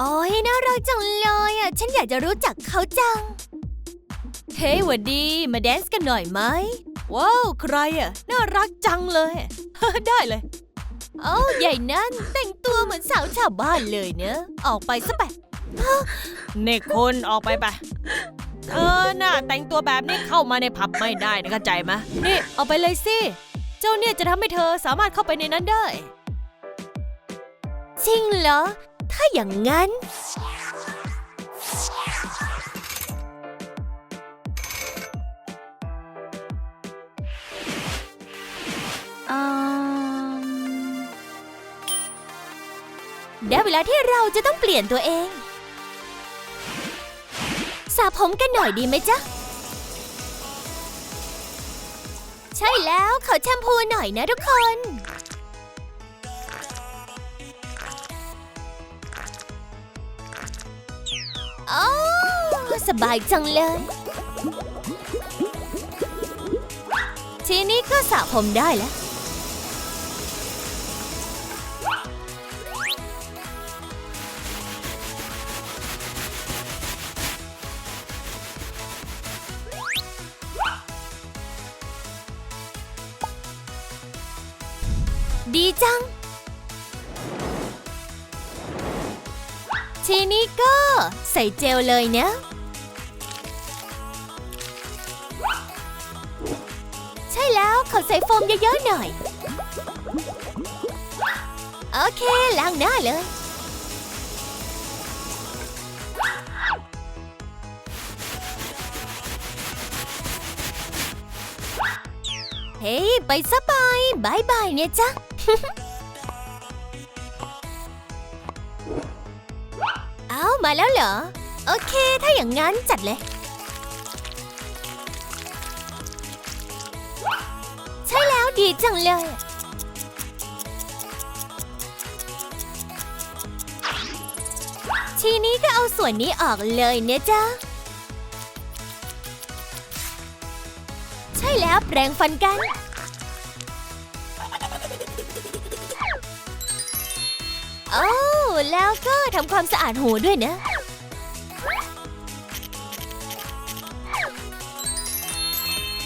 โอ้ยน่ารักจังเลยอะ ฉันอยากจะรู้จักเขาจัง เฮ้ยหวัดดี มาแดนซ์กันหน่อยไหม ว้าว ใครอะ น่ารักจังเลย ได้เลย เอ้าใหญ่นั่น แต่งตัวเหมือนสาวชาวบ้านเลยเนอะออกไปซะไปเนกคนออกไปไป เธอน่ะแต่งตัวแบบนี้เข้ามาในผับไม่ได้นะเข้าใจไหมนี่เอาไปเลยสิ เจ้าเนี่ยจะทำให้เธอสามารถเข้าไปในนั้นได้ จริงเหรอ ถ้าอย่างนั้นอืมได้เวลาที่เราจะต้องเปลี่ยนตัวเอง สระผมกันหน่อยดีไหมจ๊ะ ใช่แล้วขอแชมพูหน่อยนะทุกคน โอ้สบายจังเลย ทีนี้ก็สระผมได้แล้ว ทีนี้ก็ใส่เจลเลยเนะ ใช่แล้วขอใส่โฟมเยอะๆหน่อย โอเคล้างหน้าเลย เฮ้ยไปซะไปบายบายเนี่ยจ๊ะ มาแล้วเหรอ โอเค ถ้าอย่างนั้นจัดเลย ใช่แล้วดีจังเลย ทีนี้ก็เอาส่วนนี้ออกเลยเนี่ยจ๊ะใช่แล้วแปรงฟันกันโอ้ แล้วก็ทำความสะอาดหูด้วยนะ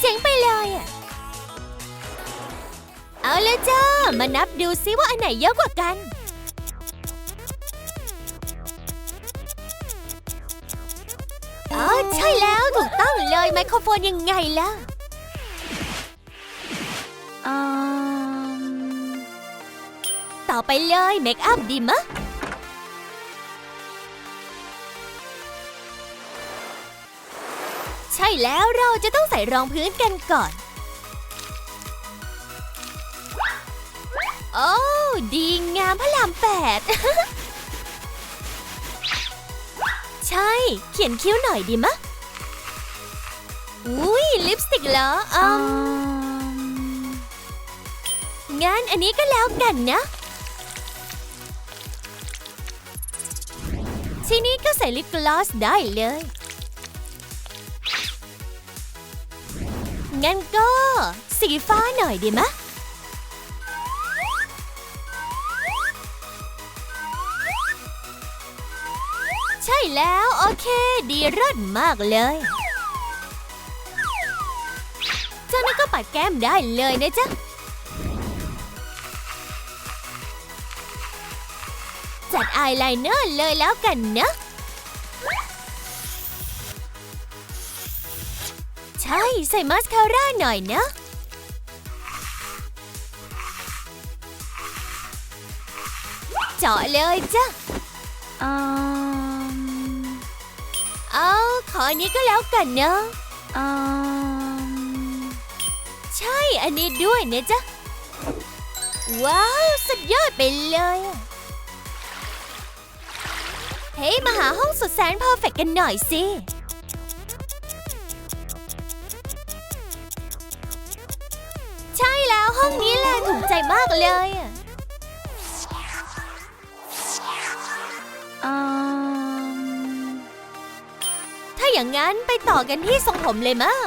เจ๋งไปเลยอะเอาเลยจ้า มานับดูซิว่าอันไหนเยอะกว่ากัน อ๋อ ใช่แล้วถูกต้องเลยไมโครโฟนยังไงล่ะอืมต่อไปเลยเมคอัพดีมะ ใช่แล้วเราจะต้องใส่รองพื้นกันก่อน โอ้ดีงามพระรามแปด ใช่ เขียนคิ้วหน่อยดีมะ อุ้ยลิปสติกเหรออืมงั้นอันนี้ก็แล้วกันนะทีนี้ก็ใส่ลิปกลอสได้เลย งั้นก็ สีฟ้าหน่อยดีมะ ใช่แล้ว โอเค ดีเลิศมากเลย เจ้านี่ก็ปัดแก้มได้เลยนะจ๊ะ จัดอายไลเนอร์เลยแล้วกันนะ ช่ใส่มาสคาร่าหน่อยนะเจาะเลยจ้ะอืมเอาขออันนี้ก็แล้วกันนะอืมใช่อันนี้ด้วยนะจ๊ะ ว้าว สุดยอดไปเลยอะเฮ้ยมาหาห้องสุดแสนเพอร์เฟกกันหน่อยสิ ถูกใจมากเลยถ้าอย่างงั้นไปต่อกันที่ทรงผมเลยมั้ย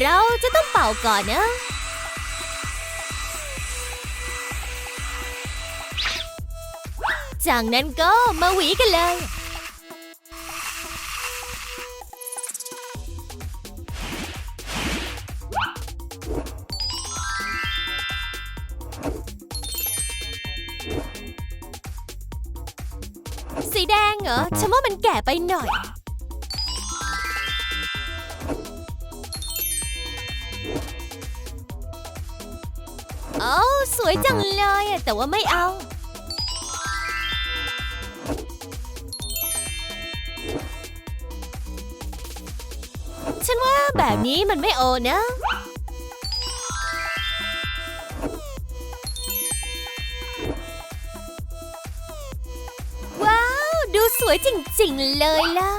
เราจะต้องเป่าก่อนนะ จากนั้นก็มาหวีกันเลย เหรอ ฉันว่ามันแก่ไปหน่อย โอ้สวยจังเลยแต่ว่าไม่เอา ฉันว่าแบบนี้มันไม่โอนะ จริงเลยล่ะ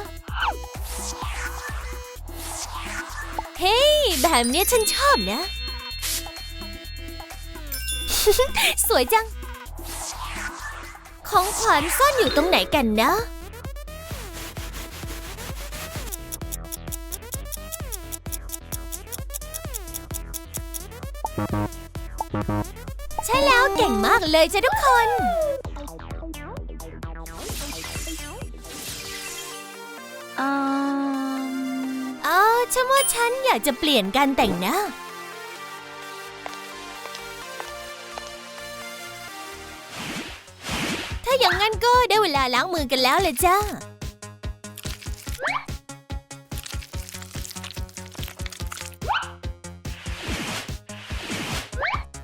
เฮ้ยแบบนี้ฉันชอบนะ สวยจัง ของขวัญซ่อนอยู่ตรงไหนกันนะ ใช่แล้วเก่งมากเลยจ้ะทุกคน ฉันว่าฉันอยากจะเปลี่ยนการแต่งหน้า ถ้าอย่างนั้นก็ได้เวลาล้างมือกันแล้วเลยจ้า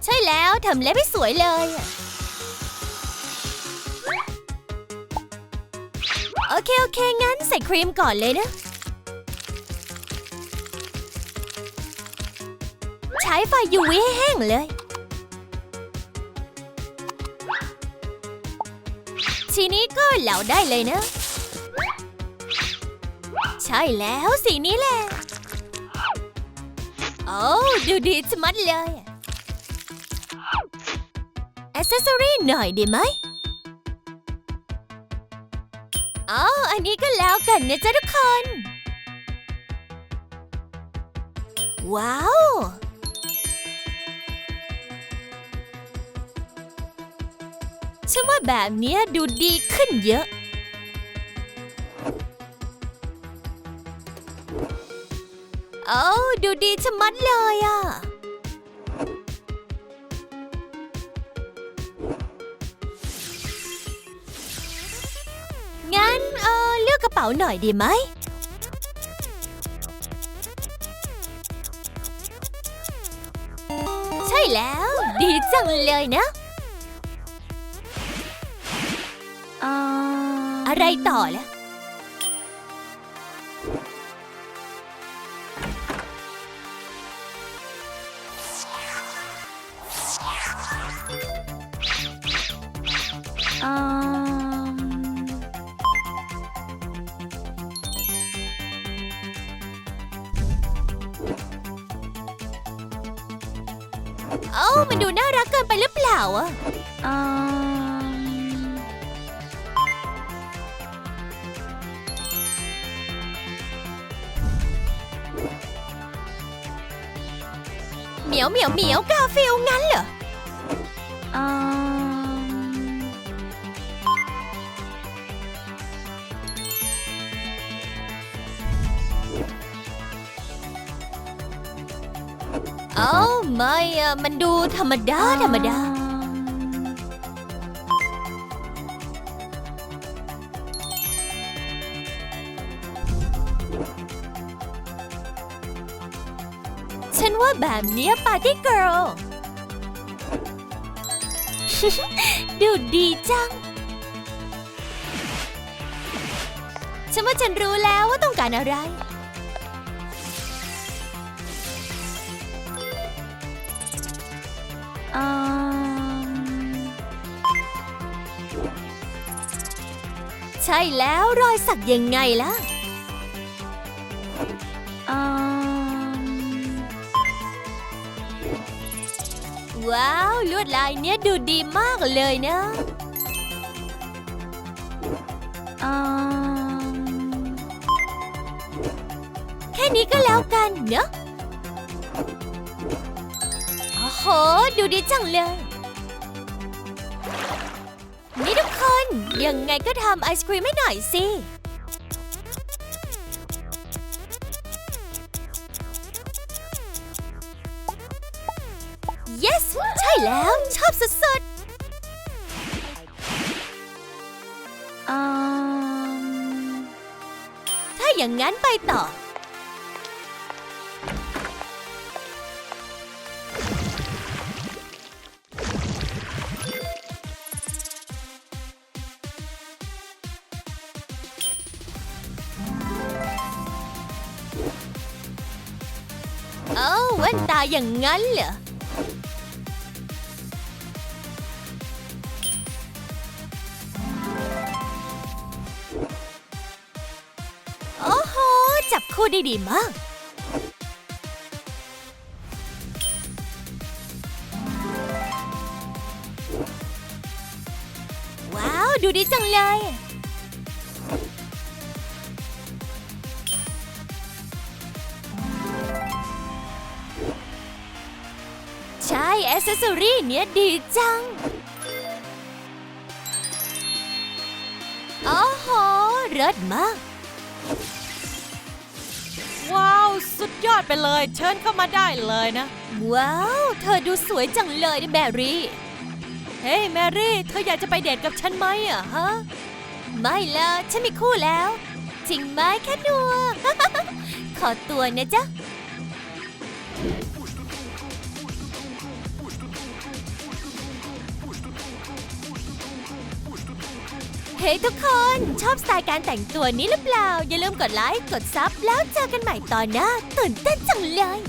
ใช่แล้วทำเล็บให้สวยเลยโอเค โอเค งั้นใส่ครีมก่อนเลยนะ ช้ไฟ UV ให้แห้งเลย ทีนี้ก็เหลาได้เลยนะ ใช่แล้วสีนี้แหละ โอ้ดูดีชะมัดเลยอ c เซสซอรี่หน่อยดีไหมอ๋ออันนี้ก็แล้วกันนะจ๊ะทุกคน ว้าว ฉันว่าแบบนี้ดูดีขึ้นเยอะ โอ้ดูดีชะมัดเลยอะ งั้นเออเลือกกระเป๋าหน่อยดีไหมใช่แล้ว ดีจังเลยนะ อืมอะไรต่อล่ะอืมเอ้ามันดูน่ารักเกินไปหรือเปล่าอะ เหมียวเหมียวเหมียวกาฟิลงั้นเหรออืมเอ้าไม่อะมันดูธรรมดาธรรมดา แบบเนี้ยปาร์ตี้เกิร์ลดูดีจัง ฉันว่าฉันรู้แล้วว่าต้องการอะไรอืมใช่แล้วรอยสักยังไงล่ะ ว้าว ลวดลายเนี้ยดูดีมากเลยนะอแค่นี้ก็แล้วกันเนอะโอ้โห ดูดีจังเลย นี่ทุกคน ยังไงก็ทำไอศครีมให้หน่อยสิ แล้ว ชอบสุดอืมๆถ้าอย่างนั้นไปต่อ เอ้าแว่นตาอย่างนั้นเหรอ คู่ได้ดีมาก ว้าว ดูดีจังเลย ใช่แอ c เซสซอรี่เนี้ยดีจังโอ้โหเลิศมาก ว้าว สุดยอดไปเลย เชิญเข้ามาได้เลยนะ ว้าว เธอดูสวยจังเลยนะแบรี่ เฮ้ยแมรี่ เธออยากจะไปเดทกับฉันไหมอะฮะ ไม่ละฉันมีคู่แล้ว จริงไหมแค่นัว ขอตัวนะจ๊ะ เฮ้ยทุกคน ชอบสไตล์การแต่งตัวนี้หรือเปล่า อย่าลืมกดไลค์ กดซับแล้วเจอกันใหม่ตอนหน้าตื่นเต้นจังเลย